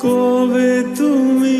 কবে তুমি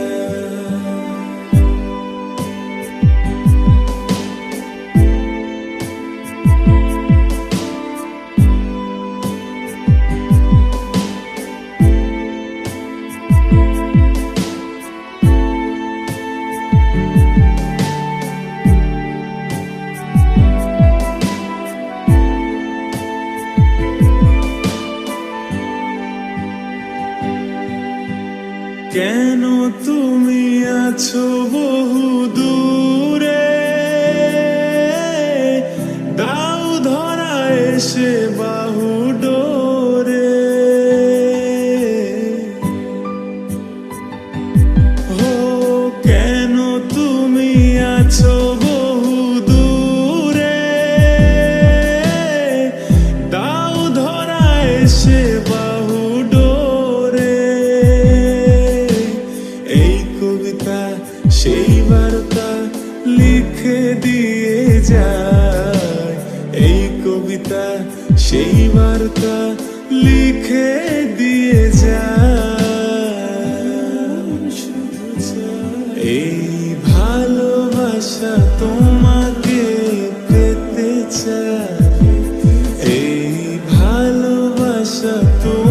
কেন তুমি আছো বহু দূরে? দাও ধরা এসে বাহু কবিতা, সেই বার্তা লিখে দিয়ে যায়। এই কবিতা, সেই বার্তা লিখে দিয়ে যায়। এই ভালোবাসা তোমাকে পেতে চায়। এই ভালোবাসা তোমাকে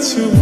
যায়